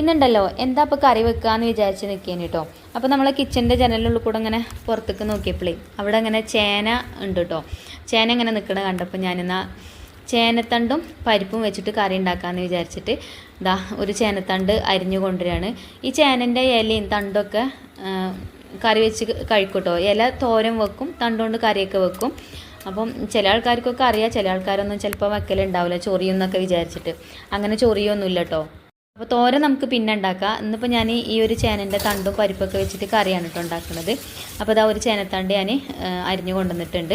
ഇന്നുണ്ടല്ലോ. എന്താ ഇപ്പോൾ കറി വെക്കാന്ന് വിചാരിച്ച് നിൽക്കേന് കേട്ടോ അപ്പോൾ നമ്മൾ കിച്ചന്റെ ജനലിനുള്ളിൽ കൂടെ ഇങ്ങനെ പുറത്തേക്ക് നോക്കിയപ്പോഴേ അവിടെ ഇങ്ങനെ ചേന ഉണ്ട് കേട്ടോ ചേന ഇങ്ങനെ നിൽക്കണ കണ്ടപ്പോൾ ഞാനിന്നാ ചേനത്തണ്ടും പരിപ്പും വെച്ചിട്ട് കറി ഉണ്ടാക്കാമെന്ന് വിചാരിച്ചിട്ട് ഇതാ ഒരു ചേനത്തണ്ട് അരിഞ്ഞു കൊണ്ടുവരികയാണ്. ഈ ചേനന്റെ ഇലയും തണ്ടൊക്കെ കറി വെച്ച് കഴിക്കൂട്ടോ കേട്ടോ ഇല തോരൻ വെക്കും തണ്ടുകൊണ്ട് കറിയൊക്കെ വെക്കും. അപ്പം ചില ആൾക്കാർക്കൊക്കെ അറിയാം ചില ആൾക്കാരൊന്നും ചിലപ്പോൾ വെക്കലുണ്ടാവില്ല ചൊറിയെന്നൊക്കെ വിചാരിച്ചിട്ട്. അങ്ങനെ ചൊറിയൊന്നുമില്ല കേട്ടോ അപ്പോൾ തോര നമുക്ക് പിന്നെ ഉണ്ടാക്കാം. ഇന്നിപ്പോൾ ഞാൻ ഈ ഒരു ചേനന്റെ തണ്ടും പരിപ്പൊക്കെ വെച്ചിട്ട് കറിയാണ് കേട്ടോ ഉണ്ടാക്കുന്നത്. അപ്പോൾ ഇതാ ഒരു ചേനത്തണ്ട് ഞാൻ അരിഞ്ഞു കൊണ്ടുവന്നിട്ടുണ്ട്.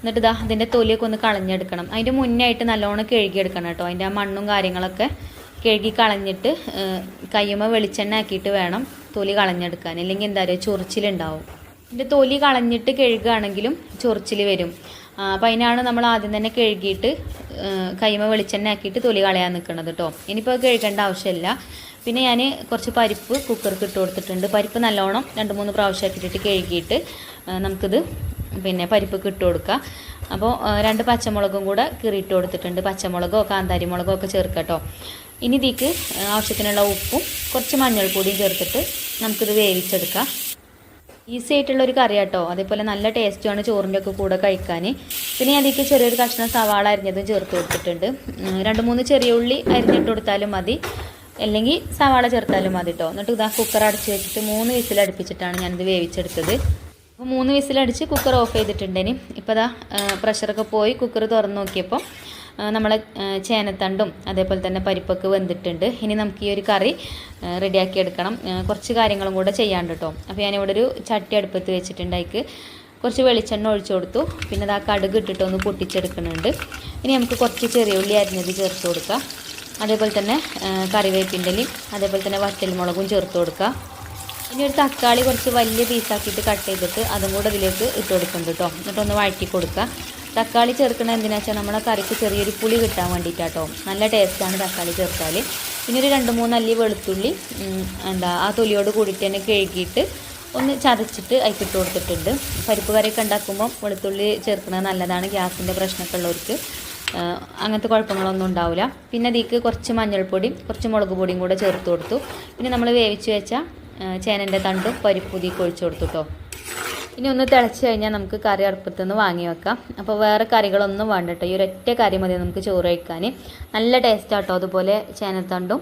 എന്നിട്ട് ഇതാ അതിന്റെ തൊലിയൊക്കെ ഒന്ന് കളഞ്ഞെടുക്കണം. അതിന്റെ മുന്നേ ആയിട്ട് നല്ലോണം കഴുകിയെടുക്കണം കേട്ടോ അതിന്റെ ആ മണ്ണും കാര്യങ്ങളൊക്കെ കഴുകി കളഞ്ഞിട്ട് കയ്യുമ്മ വെളിച്ചെണ്ണ ആക്കിയിട്ട് വേണം തൊലി കളഞ്ഞെടുക്കാൻ. അല്ലെങ്കിൽ എന്താ പറയുക ചൊറിച്ചിലുണ്ടാവും. ഇതിന്റെ തൊലി കളഞ്ഞിട്ട് കഴുകുകയാണെങ്കിലും ചൊറിച്ചിൽ വരും. അപ്പം അതിനാണ് നമ്മൾ ആദ്യം തന്നെ കഴുകിയിട്ട് കൈമ വെളിച്ചെണ്ണ ആക്കിയിട്ട് തൊലി കളയാൻ നിൽക്കുന്നത് കേട്ടോ ഇനിയിപ്പോൾ കഴുകേണ്ട ആവശ്യമില്ല പിന്നെ ഞാൻ കുറച്ച് പരിപ്പ് കുക്കർക്ക് ഇട്ട് കൊടുത്തിട്ടുണ്ട്. പരിപ്പ് നല്ലോണം രണ്ട് മൂന്ന് പ്രാവശ്യം ഇട്ടിട്ട് കഴുകിയിട്ട് നമുക്കിത് പിന്നെ പരിപ്പൊക്കെ ഇട്ട് കൊടുക്കുക അപ്പോൾ രണ്ട് പച്ചമുളകും കൂടെ കീറിയിട്ട് കൊടുത്തിട്ടുണ്ട്. പച്ചമുളകോ കാന്താരി മുളകോ ഒക്കെ ചേർക്കട്ടോ ഇനി ഇതിക്ക് ആവശ്യത്തിനുള്ള ഉപ്പും കുറച്ച് മഞ്ഞൾപ്പൊടിയും ചേർത്തിട്ട് നമുക്കിത് വേവിച്ചെടുക്കാം. ഈസി ആയിട്ടുള്ള ഒരു കറി കേട്ടോ അതേപോലെ നല്ല ടേസ്റ്റുമാണ് ചോറിന്റെ ഒക്കെ കൂടെ കഴിക്കാൻ പിന്നെ അതിലേക്ക് ചെറിയൊരു കഷ്ണം സവാള അരിഞ്ഞതും ചേർത്ത് കൊടുത്തിട്ടുണ്ട്. രണ്ട് മൂന്ന് ചെറിയ ഉള്ളി അരിഞ്ഞിട്ട് കൊടുത്താലും മതി. അല്ലെങ്കിൽ സവാള ചേർത്താലും മതി കേട്ടോ എന്നിട്ട് ഇതാ കുക്കർ അടച്ച് വെച്ചിട്ട് മൂന്ന് വിസിൽ അടുപ്പിച്ചിട്ടാണ് ഞാനിത് വേവിച്ചെടുത്തത്. അപ്പോൾ മൂന്ന് വിസിലടിച്ച് കുക്കർ ഓഫ് ചെയ്തിട്ടുണ്ടേനി. ഇപ്പോൾ ഇതാ പ്രഷറൊക്കെ പോയി കുക്കർ തുറന്ന് നോക്കിയപ്പോൾ നമ്മളെ ചേനത്തണ്ടും അതേപോലെ തന്നെ പരിപ്പൊക്കെ വെന്തിട്ടുണ്ട്. ഇനി നമുക്ക് ഈ ഒരു കറി റെഡിയാക്കി എടുക്കണം. കുറച്ച് കാര്യങ്ങളും കൂടെ ചെയ്യാണ്ട് കേട്ടോ അപ്പോൾ ഞാനിവിടെ ഒരു ചട്ടി അടുപ്പത്ത് വെച്ചിട്ടുണ്ട് അതിക്ക്. കുറച്ച് വെളിച്ചെണ്ണ ഒഴിച്ചു കൊടുത്തു. പിന്നെ അത് ആ കടുക് ഇട്ടിട്ട് ഒന്ന് പൊട്ടിച്ചെടുക്കുന്നുണ്ട്. ഇനി നമുക്ക് കുറച്ച് ചെറിയ ഉള്ളി അരിഞ്ഞത് ചേർത്ത് കൊടുക്കാം. അതേപോലെ തന്നെ ആ, കറിവേപ്പിന്റെ ഇലയും അതേപോലെ തന്നെ വറ്റൽമുളകും ചേർത്ത് കൊടുക്കുക ഇനി ഒരു തക്കാളി കുറച്ച് വലിയ പീസാക്കിയിട്ട് കട്ട് ചെയ്തിട്ട് അതും കൂടെ ഇതിലേക്ക് ഇട്ട് കൊടുക്കുന്നുണ്ട് കേട്ടോ എന്നിട്ടൊന്ന് വഴറ്റി കൊടുക്കുക തക്കാളി ചേർക്കണത് എന്തിനാ വെച്ചാൽ നമ്മളെ കറിക്ക് ചെറിയൊരു പുളി കിട്ടാൻ വേണ്ടിയിട്ടാട്ടോ നല്ല ടേസ്റ്റാണ് തക്കാളി ചേർത്താൽ പിന്നെ ഒരു രണ്ട് മൂന്ന് അല്ലി വെളുത്തുള്ളി എന്താ ആ തൊലിയോട് കൂടിയിട്ട് തന്നെ കഴുകിയിട്ട് ഒന്ന് ചതച്ചിട്ട് അതിക്കിട്ട് കൊടുത്തിട്ടുണ്ട്. പരിപ്പ് കറിയൊക്കെ ഉണ്ടാക്കുമ്പോൾ വെളുത്തുള്ളി ചേർക്കുന്നത് നല്ലതാണ് ഗ്യാസിന്റെ പ്രശ്നമൊക്കെ ഉള്ളവർക്ക്. അങ്ങനത്തെ കുഴപ്പങ്ങളൊന്നും ഉണ്ടാവില്ല. പിന്നെ അതിക്ക് കുറച്ച് മഞ്ഞൾപ്പൊടിയും കുറച്ച് മുളക് പൊടിയും കൂടെ ചേർത്ത് കൊടുത്തു. പിന്നെ നമ്മൾ വേവിച്ച് വെച്ച ചേനന്റെ തണ്ടും പരിപ്പുതിക്ക് ഒഴിച്ചു കൊടുത്തു കേട്ടോ ഇനി ഒന്ന് തിളച്ച് കഴിഞ്ഞാൽ നമുക്ക് കറി അടുപ്പത്ത് നിന്ന് വാങ്ങി വെക്കാം. അപ്പോൾ വേറെ കറികളൊന്നും വേണ്ട കേട്ടോ ഈ ഒരൊറ്റ കറി മതി നമുക്ക് ചോറ് കഴിക്കാൻ. നല്ല ടേസ്റ്റ് ആട്ടോ അതുപോലെ ചേനത്തണ്ടും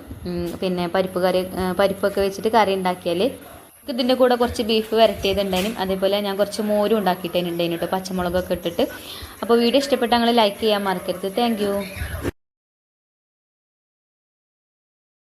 പിന്നെ പരിപ്പ് കറി പരിപ്പൊക്കെ വെച്ചിട്ട് കറി ഉണ്ടാക്കിയാൽ ഇതിന്റെ കൂടെ കുറച്ച് ബീഫ് വരട്ടിയതുണ്ടായിരുന്നു അതേപോലെ ഞാൻ കുറച്ച് മോരും ഉണ്ടാക്കിയിട്ടുണ്ടായിരുന്നു കേട്ടോ പച്ചമുളകൊക്കെ ഇട്ടിട്ട്. അപ്പോൾ വീഡിയോ ഇഷ്ടപ്പെട്ടാൽ ഞങ്ങൾ ലൈക്ക് ചെയ്യാൻ മറക്കരുത്. താങ്ക്